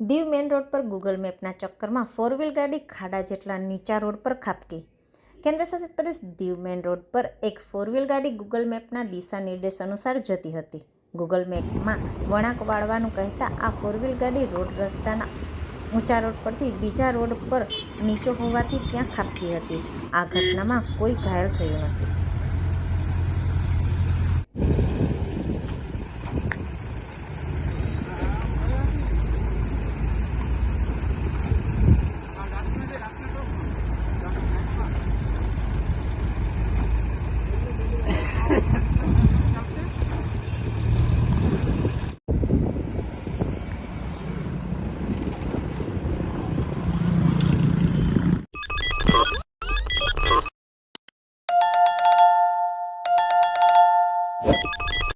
Diu main road પર Google મેપના ચક્કરમાં ફોર વ્હીલ ગાડી ખાડા જેટલા નીચા રોડ પર ખાબકી. કેન્દ્રશાસિત પ્રદેશ દીવ મેન રોડ પર એક ફોર વ્હીલ ગાડી ગૂગલ મેપના દિશા નિર્દેશ અનુસાર જતી હતી. ગૂગલ મેપમાં વળાંક વાળવાનું કહેતા આ ફોર વ્હીલ ગાડી રોડ રસ્તાના ઊંચા રોડ પરથી બીજા રોડ પર નીચો હોવાથી ત્યાં ખાબકી હતી. આ ઘટનામાં કોઈ ઘાયલ થયું નથી.